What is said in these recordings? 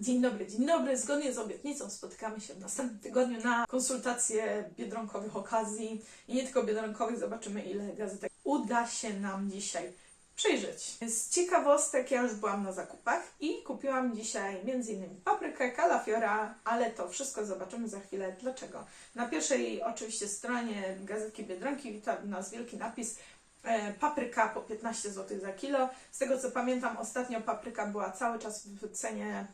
Dzień dobry, dzień dobry. Zgodnie z obietnicą spotykamy się w następnym tygodniu na konsultacje biedronkowych okazji. I nie tylko biedronkowych, zobaczymy ile gazetek uda się nam dzisiaj przyjrzeć. Z ciekawostek ja już byłam na zakupach i kupiłam dzisiaj m.in. paprykę, kalafiora, ale to wszystko zobaczymy za chwilę dlaczego. Na pierwszej oczywiście stronie gazetki Biedronki wita nas wielki napis e, papryka po 15 zł za kilo. Z tego co pamiętam ostatnio papryka była cały czas w cenie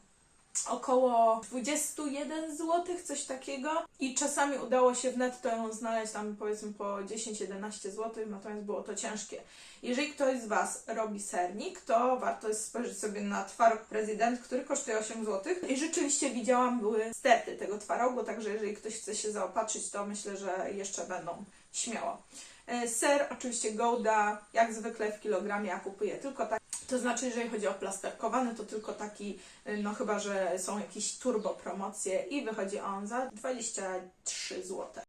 około 21 zł, coś takiego. I czasami udało się w netto ją znaleźć tam powiedzmy po 10-11 zł, natomiast było to ciężkie. Jeżeli ktoś z Was robi sernik, to warto jest spojrzeć sobie na twaróg prezydent, który kosztuje 8 zł. I rzeczywiście widziałam, były sterty tego twarogu, także jeżeli ktoś chce się zaopatrzyć, to myślę, że jeszcze będą śmiało. E, Ser, oczywiście Gouda, jak zwykle w kilogramie, ja kupuję tylko tak. To znaczy, jeżeli chodzi o plasterkowany, to tylko taki, y, no chyba, że są jakieś turbo promocje i wychodzi on za 23 zł.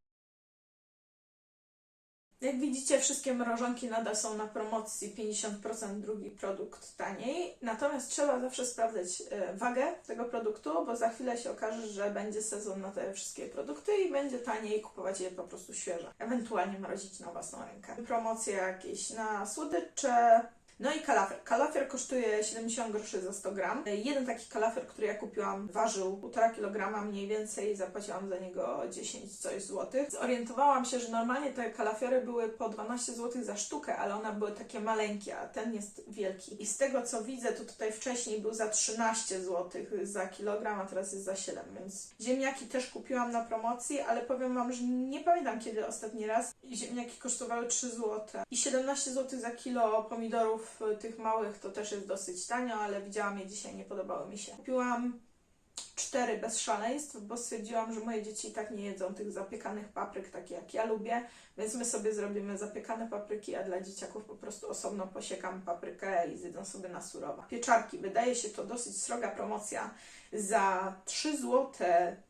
Jak widzicie, wszystkie mrożonki nadal są na promocji 50% drugi produkt taniej. Natomiast trzeba zawsze sprawdzać e, wagę tego produktu, bo za chwilę się okaże, że będzie sezon na te wszystkie produkty i będzie taniej kupować je po prostu świeże. Ewentualnie mrozić na własną rękę. Promocje jakieś na słodycze. No i kalafior. Kalafior kosztuje 70 groszy za 100 gram. Jeden taki kalafior, który ja kupiłam, ważył 1,5 kg mniej więcej, zapłaciłam za niego 10 coś złotych. Zorientowałam się, że normalnie te kalafiory były po 12 zł za sztukę, ale one były takie maleńkie, a ten jest wielki. I z tego co widzę, to tutaj wcześniej był za 13 zł za kilogram, a teraz jest za 7, więc ziemniaki też kupiłam na promocji, ale powiem Wam, że nie pamiętam kiedy ostatni raz ziemniaki kosztowały 3 zł. I 17 zł za kilo pomidorów tych małych to też jest dosyć tanio, ale widziałam je dzisiaj, nie podobały mi się. Kupiłam cztery bez szaleństw, bo stwierdziłam, że moje dzieci i tak nie jedzą tych zapiekanych papryk, takie jak ja lubię, więc my sobie zrobimy zapiekane papryki, a dla dzieciaków po prostu osobno posiekam paprykę i zjedzą sobie na surowo. Pieczarki, wydaje się to dosyć sroga promocja. Za 3 zł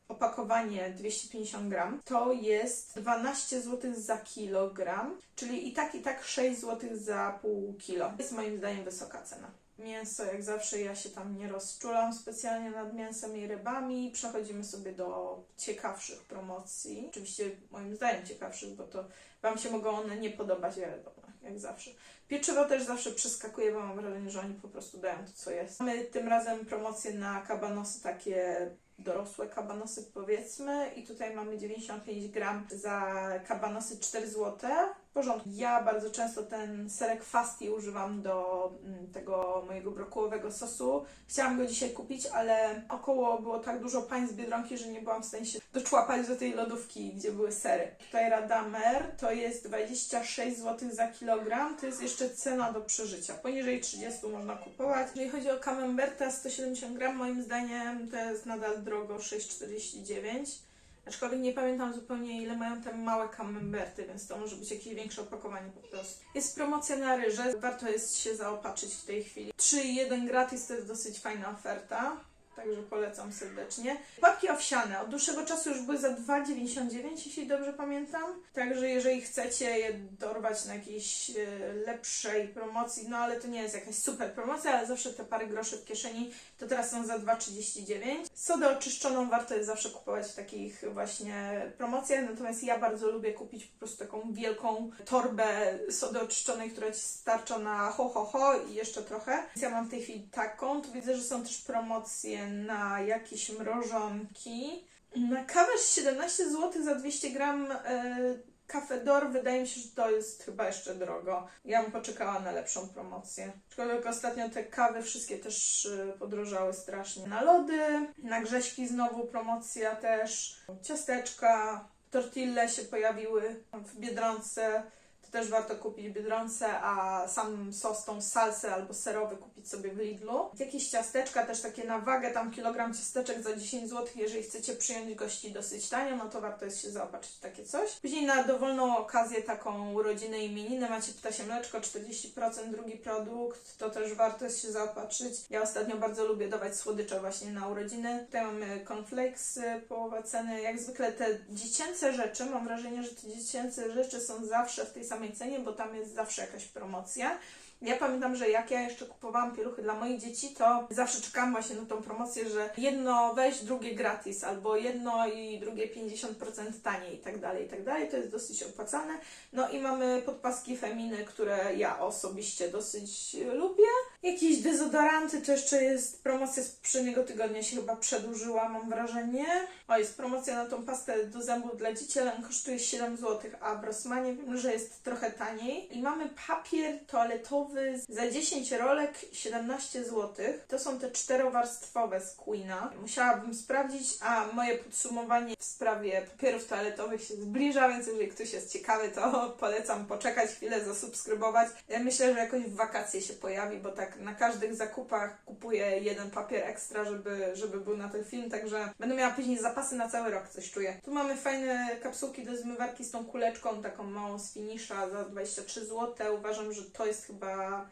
opakowanie 250 gram to jest 12 zł za kilogram, czyli i tak i tak 6 zł za pół kilo. Jest moim zdaniem wysoka cena. Mięso, jak zawsze, ja się tam nie rozczulam specjalnie nad mięsem i rybami. Przechodzimy sobie do ciekawszych promocji. Oczywiście, moim zdaniem, ciekawszych, bo to Wam się mogą one nie podobać, wiadomo, jak zawsze. Pieczywo też zawsze przeskakuje, bo mam wrażenie, że oni po prostu dają to, co jest. Mamy tym razem promocję na kabanosy takie dorosłe kabanosy powiedzmy i tutaj mamy 95 gram za kabanosy 4 zł. Porządku. Ja bardzo często ten serek Fasti używam do mm, tego mojego brokułowego sosu. Chciałam go dzisiaj kupić, ale około było tak dużo pań z Biedronki, że nie byłam w stanie się doczłapać do tej lodówki, gdzie były sery. Tutaj Radamer to jest 26 zł za kilogram. To jest jeszcze cena do przeżycia. Poniżej 30 można kupować. Jeżeli chodzi o Camemberta 170 gram, moim zdaniem to jest nadal drogo 6,49. Aczkolwiek nie pamiętam zupełnie ile mają te małe camemberty, więc to może być jakieś większe opakowanie po prostu. Jest promocja na ryże, warto jest się zaopatrzyć w tej chwili. 3,1 gratis to jest dosyć fajna oferta. Także polecam serdecznie. Płatki owsiane od dłuższego czasu już były za 2,99, jeśli dobrze pamiętam. Także jeżeli chcecie je dorwać na jakiejś e, lepszej promocji, no ale to nie jest jakaś super promocja, ale zawsze te parę groszy w kieszeni, to teraz są za 2,39. Sodę oczyszczoną warto jest zawsze kupować w takich właśnie promocjach, natomiast ja bardzo lubię kupić po prostu taką wielką torbę sody oczyszczonej, która Ci starcza na ho ho ho i jeszcze trochę. Więc ja mam w tej chwili taką, tu widzę, że są też promocje na jakieś mrożonki. Na kawę 17 zł za 200 gram e, Cafe Dor wydaje mi się, że to jest chyba jeszcze drogo. Ja bym poczekała na lepszą promocję. Aczkolwiek ostatnio te kawy wszystkie też y, podrożały strasznie. Na lody, na grześki znowu promocja też. Ciasteczka, tortille się pojawiły w Biedronce. To też warto kupić Biedronce, a sam sos, tą salsę albo serowy kupić sobie w Lidlu. Jakieś ciasteczka też takie na wagę, tam kilogram ciasteczek za 10 zł. Jeżeli chcecie przyjąć gości dosyć tanio, no to warto jest się zaopatrzyć takie coś. Później na dowolną okazję, taką urodzinę imieniny macie ptasie mleczko, 40% drugi produkt, to też warto jest się zaopatrzyć. Ja ostatnio bardzo lubię dawać słodycze właśnie na urodziny. Tutaj mamy cornflakes, połowa ceny. Jak zwykle te dziecięce rzeczy, mam wrażenie, że te dziecięce rzeczy są zawsze w tej samej cenie, bo tam jest zawsze jakaś promocja. Ja pamiętam, że jak ja jeszcze kupowałam pieluchy dla moich dzieci, to zawsze czekałam właśnie na tą promocję, że jedno weź, drugie gratis, albo jedno i drugie 50% taniej i tak dalej, i tak dalej. To jest dosyć opłacalne. No i mamy podpaski feminy, które ja osobiście dosyć lubię. Jakieś dezodoranty, to jeszcze jest promocja z poprzedniego tygodnia się chyba przedłużyła, mam wrażenie. O, jest promocja na tą pastę do zębów dla dzieci, ale on kosztuje 7 zł, a w Rossmanie wiem, że jest trochę taniej. I mamy papier toaletowy za 10 rolek 17 zł. To są te czterowarstwowe z Queena. Musiałabym sprawdzić, a moje podsumowanie w sprawie papierów toaletowych się zbliża, więc jeżeli ktoś jest ciekawy, to polecam poczekać chwilę, zasubskrybować. Ja myślę, że jakoś w wakacje się pojawi, bo tak na każdych zakupach kupuję jeden papier ekstra, żeby, żeby był na ten film, także będę miała później zapasy na cały rok, coś czuję. Tu mamy fajne kapsułki do zmywarki z tą kuleczką, taką małą z finisza za 23 zł. Uważam, że to jest chyba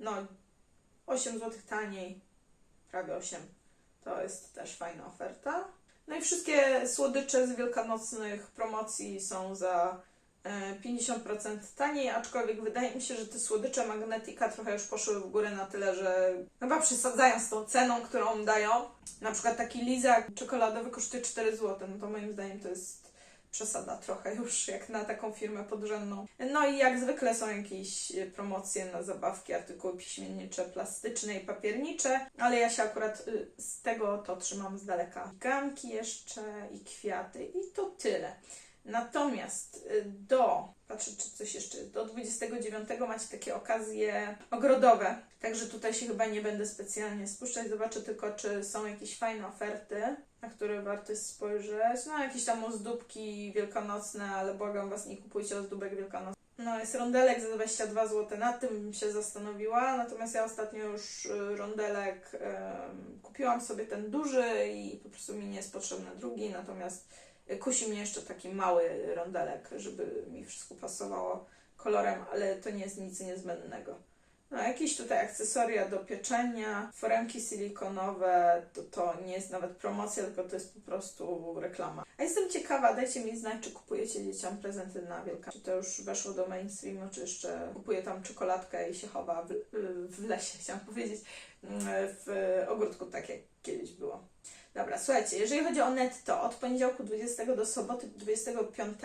no 8 zł taniej, prawie 8. To jest też fajna oferta. No i wszystkie słodycze z wielkanocnych promocji są za 50% taniej, aczkolwiek wydaje mi się, że te słodycze Magnetika trochę już poszły w górę na tyle, że chyba przesadzają z tą ceną, którą dają. Na przykład taki lizak czekoladowy kosztuje 4 zł, no to moim zdaniem to jest przesada trochę już jak na taką firmę podrzędną. No i jak zwykle są jakieś promocje na zabawki, artykuły piśmiennicze, plastyczne i papiernicze, ale ja się akurat y, z tego to trzymam z daleka. Ganki jeszcze i kwiaty i to tyle. Natomiast y, do, patrzę czy coś jeszcze do 29 macie takie okazje ogrodowe, także tutaj się chyba nie będę specjalnie spuszczać, zobaczę tylko czy są jakieś fajne oferty, na które warto jest spojrzeć. No jakieś tam ozdóbki wielkanocne, ale błagam Was nie kupujcie ozdóbek wielkanocnych. No jest rondelek za 22 zł, nad tym się zastanowiła, natomiast ja ostatnio już y, rondelek kupiłam sobie ten duży i po prostu mi nie jest potrzebny drugi, natomiast Kusi mnie jeszcze taki mały rondelek, żeby mi wszystko pasowało kolorem, ale to nie jest nic niezbędnego. No, jakieś tutaj akcesoria do pieczenia, foremki silikonowe, to, to nie jest nawet promocja, tylko to jest po prostu reklama. A jestem ciekawa, dajcie mi znać, czy kupujecie dzieciom prezenty na Wielkanoc. Czy to już weszło do mainstreamu, czy jeszcze kupuje tam czekoladkę i się chowa w, w lesie, chciałam powiedzieć, w ogródku, tak jak kiedyś było. Dobra, słuchajcie, jeżeli chodzi o netto, od poniedziałku 20 do soboty 25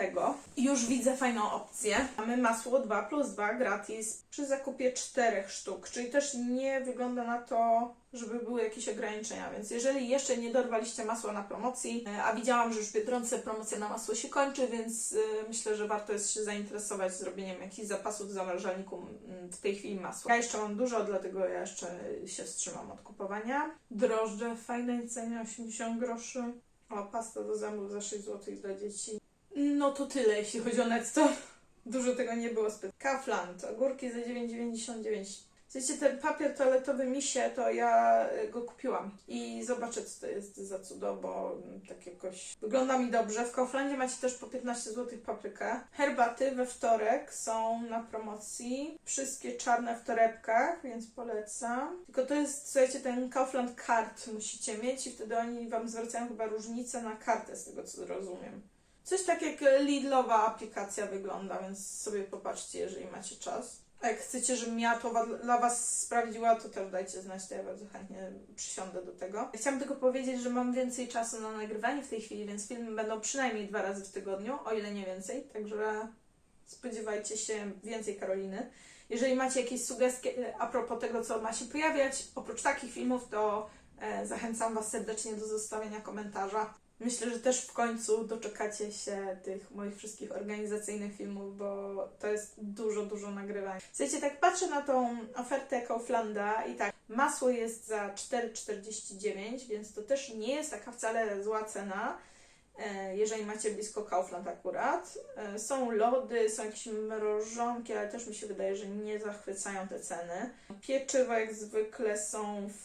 już widzę fajną opcję. Mamy masło 2 plus 2 gratis przy zakupie 4 sztuk, czyli też nie wygląda na to, żeby były jakieś ograniczenia, więc jeżeli jeszcze nie dorwaliście masła na promocji, e, a widziałam, że już w Biedronce promocja na masło się kończy, więc e, myślę, że warto jest się zainteresować zrobieniem jakichś zapasów w zamrażalniku mm, w tej chwili masła. Ja jeszcze mam dużo, dlatego ja jeszcze się wstrzymam od kupowania. Drożdże w fajnej cenie 80 groszy. O, pasta do zębów za 6 zł dla dzieci. No to tyle, jeśli chodzi o netto. Dużo tego nie było zbyt. Kaufland, ogórki za 9,99. Wiecie, ten papier toaletowy misie, to ja y, go kupiłam i zobaczę, co to jest za cudo, bo mm, tak jakoś wygląda mi dobrze. W Kauflandzie macie też po 15 zł paprykę. Herbaty we wtorek są na promocji. Wszystkie czarne w torebkach, więc polecam. Tylko to jest, słuchajcie, ten Kaufland Card musicie mieć i wtedy oni Wam zwracają chyba różnicę na kartę, z tego co rozumiem. Coś tak jak Lidlowa aplikacja wygląda, więc sobie popatrzcie, jeżeli macie czas. A jak chcecie, żebym ja to dla Was sprawdziła, to też dajcie znać, to ja bardzo chętnie przysiądę do tego. Chciałam tylko powiedzieć, że mam więcej czasu na nagrywanie w tej chwili, więc filmy będą przynajmniej dwa razy w tygodniu, o ile nie więcej, także spodziewajcie się więcej Karoliny. Jeżeli macie jakieś sugestie e, a propos tego, co ma się pojawiać, oprócz takich filmów, to e, zachęcam Was serdecznie do zostawienia komentarza. Myślę, że też w końcu doczekacie się tych moich wszystkich organizacyjnych filmów, bo to jest dużo, dużo nagrywań. Słuchajcie, tak patrzę na tą ofertę Kauflanda i tak, masło jest za 4,49, więc to też nie jest taka wcale zła cena, jeżeli macie blisko Kaufland akurat. E, Są lody, są jakieś mrożonki, ale też mi się wydaje, że nie zachwycają te ceny. Pieczywa jak zwykle są w,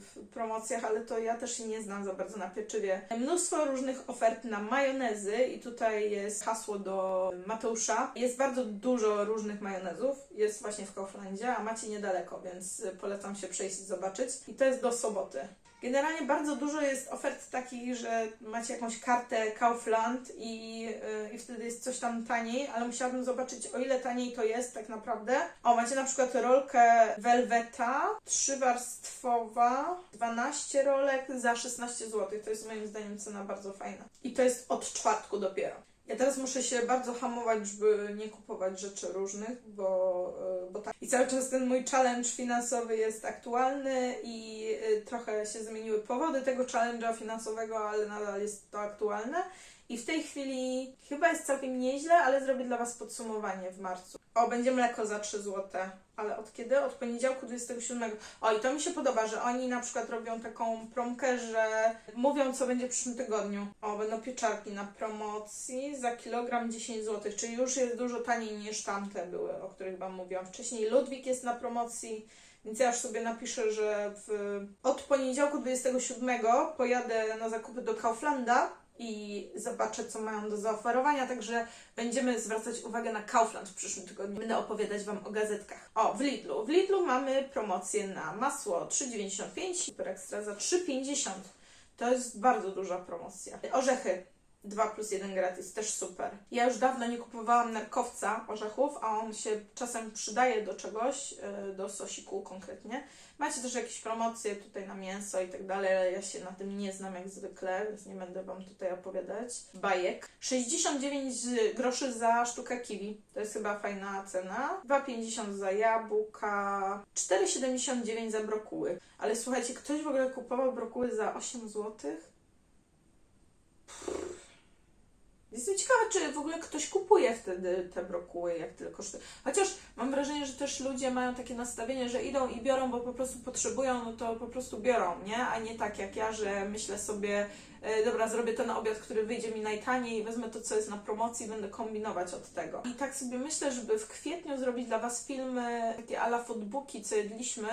w promocjach, ale to ja też nie znam za bardzo na pieczywie. Mnóstwo różnych ofert na majonezy i tutaj jest hasło do Mateusza. Jest bardzo dużo różnych majonezów, jest właśnie w Kauflandzie, a macie niedaleko, więc polecam się przejść i zobaczyć. I to jest do soboty. Generalnie bardzo dużo jest ofert takich, że macie jakąś kartę Kaufland i, yy, i wtedy jest coś tam taniej, ale musiałabym zobaczyć o ile taniej to jest tak naprawdę. O, macie na przykład rolkę Velveta, trzywarstwowa, 12 rolek za 16 zł. To jest moim zdaniem cena bardzo fajna. I to jest od czwartku dopiero. Ja teraz muszę się bardzo hamować, żeby nie kupować rzeczy różnych, bo, y, bo tak. I cały czas ten mój challenge finansowy jest aktualny i y, trochę się zmieniły powody tego challenge'a finansowego, ale nadal jest to aktualne. I w tej chwili chyba jest całkiem nieźle, ale zrobię dla Was podsumowanie w marcu. O, będzie mleko za 3 zł. Ale od kiedy? Od poniedziałku 27. O, i to mi się podoba, że oni na przykład robią taką promkę, że mówią, co będzie w przyszłym tygodniu. O, będą pieczarki na promocji za kilogram 10 zł, czyli już jest dużo taniej niż tamte były, o których Wam mówiłam wcześniej. Ludwik jest na promocji. Więc ja już sobie napiszę, że w, od poniedziałku 27 pojadę na zakupy do Kauflanda i zobaczę, co mają do zaoferowania. Także będziemy zwracać uwagę na Kaufland w przyszłym tygodniu. Będę opowiadać Wam o gazetkach. O, w Lidlu. W Lidlu mamy promocję na masło 3,95, super ekstra za 3,50. To jest bardzo duża promocja. Orzechy 2 plus 1 gratis, też super. Ja już dawno nie kupowałam nerkowca orzechów, a on się czasem przydaje do czegoś, yy, do sosiku konkretnie. Macie też jakieś promocje tutaj na mięso i tak dalej, ale ja się na tym nie znam jak zwykle, więc nie będę Wam tutaj opowiadać. Bajek. 69 groszy za sztukę kiwi. To jest chyba fajna cena. 2,50 za jabłka. 4,79 za brokuły. Ale słuchajcie, ktoś w ogóle kupował brokuły za 8 złotych? Jestem ciekawa, czy w ogóle ktoś kupuje wtedy te brokuły, jak tyle kosztuje. Chociaż mam wrażenie, że też ludzie mają takie nastawienie, że idą i biorą, bo po prostu potrzebują, no to po prostu biorą, nie? A nie tak jak ja, że myślę sobie, e, dobra, zrobię ten obiad, który wyjdzie mi najtaniej, wezmę to, co jest na promocji i będę kombinować od tego. I tak sobie myślę, żeby w kwietniu zrobić dla Was filmy takie ala foodbooki, co jedliśmy,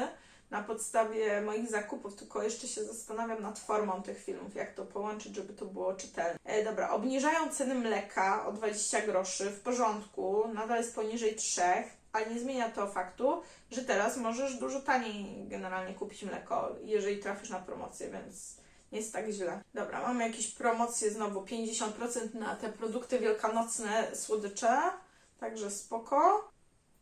na podstawie moich zakupów, tylko jeszcze się zastanawiam nad formą tych filmów, jak to połączyć, żeby to było czytelne. E, dobra, obniżają ceny mleka o 20 groszy, w porządku, nadal jest poniżej 3, ale nie zmienia to faktu, że teraz możesz dużo taniej generalnie kupić mleko, jeżeli trafisz na promocję, więc nie jest tak źle. Dobra, mamy jakieś promocje znowu 50% na te produkty wielkanocne, słodycze, także spoko.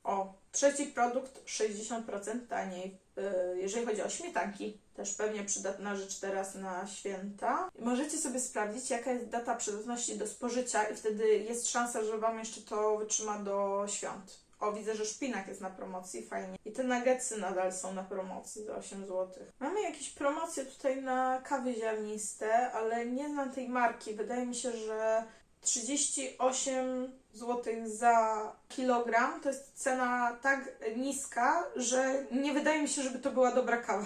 O, trzeci produkt 60% taniej, yy, jeżeli chodzi o śmietanki. Też pewnie przydatna rzecz teraz na święta. Możecie sobie sprawdzić, jaka jest data przydatności do spożycia i wtedy jest szansa, że Wam jeszcze to wytrzyma do świąt. O, widzę, że szpinak jest na promocji, fajnie. I te nuggetsy nadal są na promocji za 8 zł. Mamy jakieś promocje tutaj na kawy ziarniste, ale nie znam tej marki. Wydaje mi się, że 38 zł za kilogram to jest cena tak niska, że nie wydaje mi się, żeby to była dobra kawa.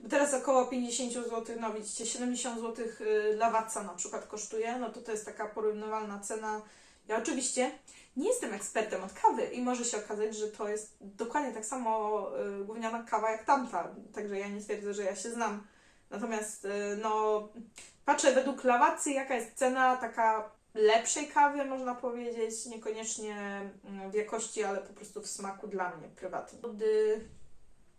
Bo teraz około 50 zł, no widzicie, 70 zł dla Watsa na przykład kosztuje, no to to jest taka porównywalna cena. Ja oczywiście nie jestem ekspertem od kawy i może się okazać, że to jest dokładnie tak samo y, gówniana kawa jak tamta, także ja nie twierdzę, że ja się znam. Natomiast y, no, patrzę według lawacy, jaka jest cena taka lepszej kawy, można powiedzieć, niekoniecznie mm, w jakości, ale po prostu w smaku dla mnie prywatnie. Lody,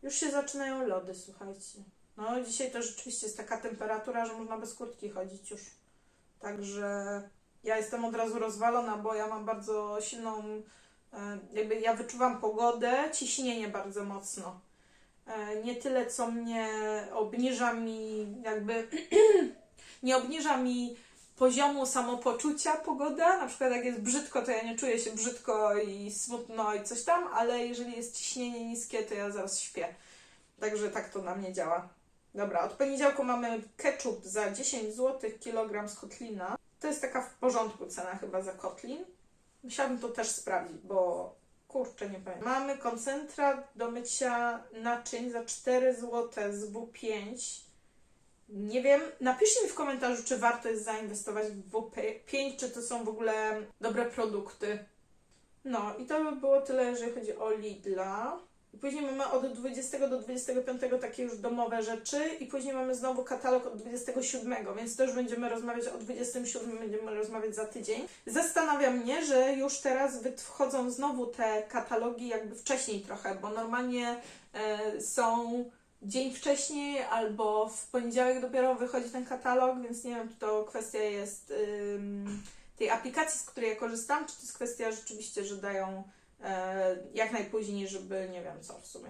już się zaczynają lody, słuchajcie. No, dzisiaj to rzeczywiście jest taka temperatura, że można bez kurtki chodzić już. Także ja jestem od razu rozwalona, bo ja mam bardzo silną, e, jakby ja wyczuwam pogodę, ciśnienie bardzo mocno. E, Nie tyle, co mnie obniża mi, jakby nie obniża mi poziomu samopoczucia pogoda. Na przykład jak jest brzydko, to ja nie czuję się brzydko i smutno i coś tam, ale jeżeli jest ciśnienie niskie, to ja zaraz śpię. Także tak to na mnie działa. Dobra, od poniedziałku mamy ketchup za 10 zł kilogram z kotlina. To jest taka w porządku cena chyba za kotlin. Musiałabym to też sprawdzić, bo kurczę, nie pamiętam. Mamy koncentrat do mycia naczyń za 4 zł z W5. Nie wiem, napiszcie mi w komentarzu, czy warto jest zainwestować w W5, czy to są w ogóle dobre produkty. No i to by było tyle, jeżeli chodzi o Lidla. I później mamy od 20 do 25 takie już domowe rzeczy i później mamy znowu katalog od 27, więc też będziemy rozmawiać o 27, będziemy rozmawiać za tydzień. Zastanawia mnie, że już teraz wchodzą znowu te katalogi jakby wcześniej trochę, bo normalnie e, są dzień wcześniej albo w poniedziałek dopiero wychodzi ten katalog, więc nie wiem, czy to kwestia jest tej aplikacji, z której ja korzystam, czy to jest kwestia rzeczywiście, że dają e, jak najpóźniej, żeby nie wiem co w sumie,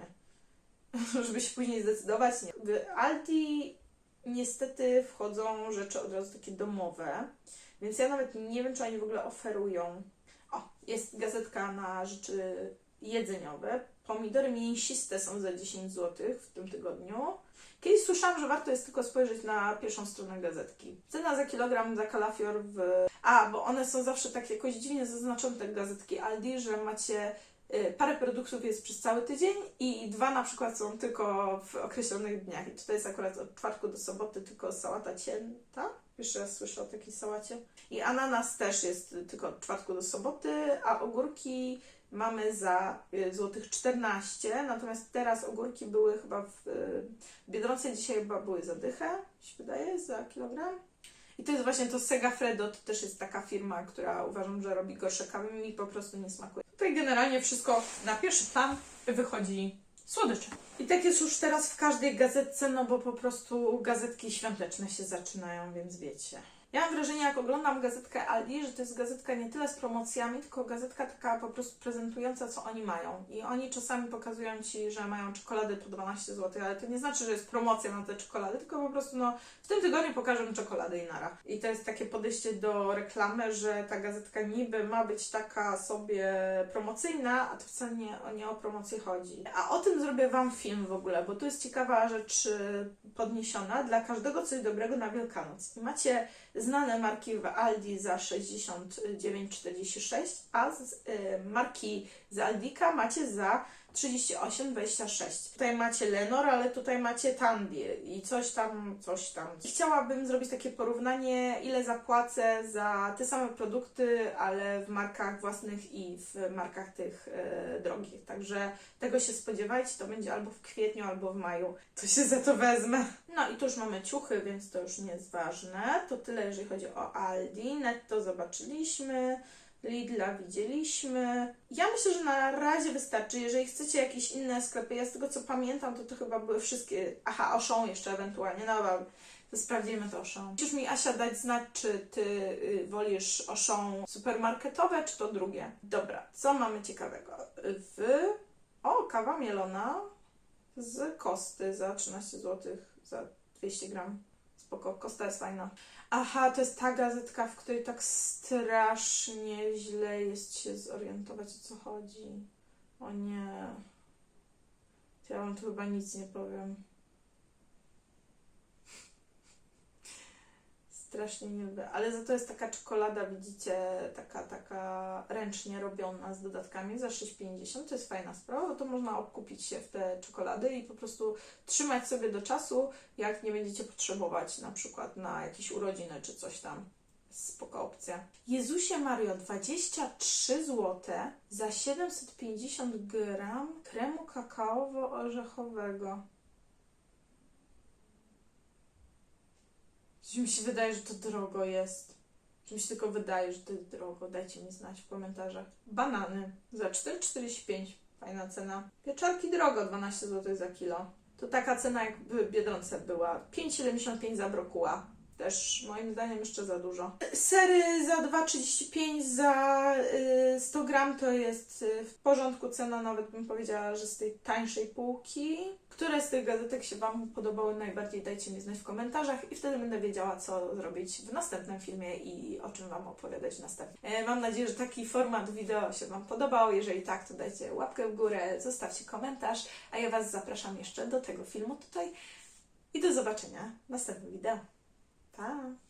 żeby się później zdecydować. Nie. W Aldi niestety wchodzą rzeczy od razu takie domowe, więc ja nawet nie wiem, czy oni w ogóle oferują. O, jest gazetka na rzeczy jedzeniowe. Pomidory mięsiste są za 10 zł w tym tygodniu. Kiedyś słyszałam, że warto jest tylko spojrzeć na pierwszą stronę gazetki. Cena za kilogram za kalafior w... A, bo one są zawsze tak jakoś dziwnie zaznaczone, te gazetki Aldi, że macie y, parę produktów jest przez cały tydzień i dwa na przykład są tylko w określonych dniach. I tutaj jest akurat od czwartku do soboty tylko sałata cięta. Pierwszy raz słyszę o takiej sałacie. I ananas też jest tylko od czwartku do soboty, a ogórki mamy za y, złotych 14, natomiast teraz ogórki były chyba w y, Biedronce dzisiaj chyba były za dychę, się wydaje, za kilogram. I to jest właśnie to Segafredo, to też jest taka firma, która uważam, że robi gorsze kawy, mi po prostu nie smakuje. Tutaj generalnie wszystko na pierwszy plan wychodzi słodycze. I tak jest już teraz w każdej gazetce, no bo po prostu gazetki świąteczne się zaczynają, więc wiecie. Ja mam wrażenie, jak oglądam gazetkę Aldi, że to jest gazetka nie tyle z promocjami, tylko gazetka taka po prostu prezentująca, co oni mają. I oni czasami pokazują Ci, że mają czekolady po 12 zł, ale to nie znaczy, że jest promocja na te czekolady, tylko po prostu no, w tym tygodniu pokażę czekolady i nara. I to jest takie podejście do reklamy, że ta gazetka niby ma być taka sobie promocyjna, a to wcale nie, nie o promocję chodzi. A o tym zrobię Wam film w ogóle, bo tu jest ciekawa rzecz y, podniesiona. Dla każdego coś dobrego na Wielkanoc. I macie znane marki w Aldi za 69,46, a z, y, marki z Aldika macie za 38,26. Tutaj macie Lenor, ale tutaj macie Tandy i coś tam, coś tam. I chciałabym zrobić takie porównanie, ile zapłacę za te same produkty, ale w markach własnych i w markach tych e, drogich. Także tego się spodziewajcie, to będzie albo w kwietniu, albo w maju. To się za to wezmę. No i tu już mamy ciuchy, więc to już nie jest ważne. To tyle, jeżeli chodzi o Aldi. Netto zobaczyliśmy. Lidla widzieliśmy. Ja myślę, że na razie wystarczy. Jeżeli chcecie jakieś inne sklepy, ja z tego co pamiętam, to to chyba były wszystkie. Aha, Auchan jeszcze ewentualnie. No dobra, to sprawdzimy to Auchan. Musisz mi, Asia, dać znać, czy ty y, wolisz Auchan supermarketowe, czy to drugie. Dobra, co mamy ciekawego? W... O, kawa mielona z kosty za 13 zł za 200 gram. Spoko, kosta jest fajna. Aha, to jest ta gazetka, w której tak strasznie źle jest się zorientować, o co chodzi. O nie. Ja wam tu chyba nic nie powiem. Strasznie nie lubię. Ale za to jest taka czekolada, widzicie, taka, taka ręcznie robiona z dodatkami za 6,50. To jest fajna sprawa, to można obkupić się w te czekolady i po prostu trzymać sobie do czasu, jak nie będziecie potrzebować na przykład na jakieś urodziny czy coś tam. Spoko opcja. Jezusie Mario, 23 zł za 750 gram kremu kakaowo-orzechowego. Mi się wydaje, że to drogo jest. Czy mi się tylko wydaje, że to jest drogo? Dajcie mi znać w komentarzach. Banany za 4,45. Fajna cena. Pieczarki drogo, 12 zł za kilo. To taka cena jak w Biedronce była. 5,75 za brokuła. Też moim zdaniem jeszcze za dużo. Sery za 2,35 za y, 100 gram to jest y, w porządku cena, nawet bym powiedziała, że z tej tańszej półki. Które z tych gazetek się Wam podobały najbardziej, dajcie mi znać w komentarzach i wtedy będę wiedziała, co zrobić w następnym filmie i o czym Wam opowiadać następnie. E, Mam nadzieję, że taki format wideo się Wam podobał. Jeżeli tak, to dajcie łapkę w górę, zostawcie komentarz, a ja Was zapraszam jeszcze do tego filmu tutaj i do zobaczenia w następnym wideo. 答案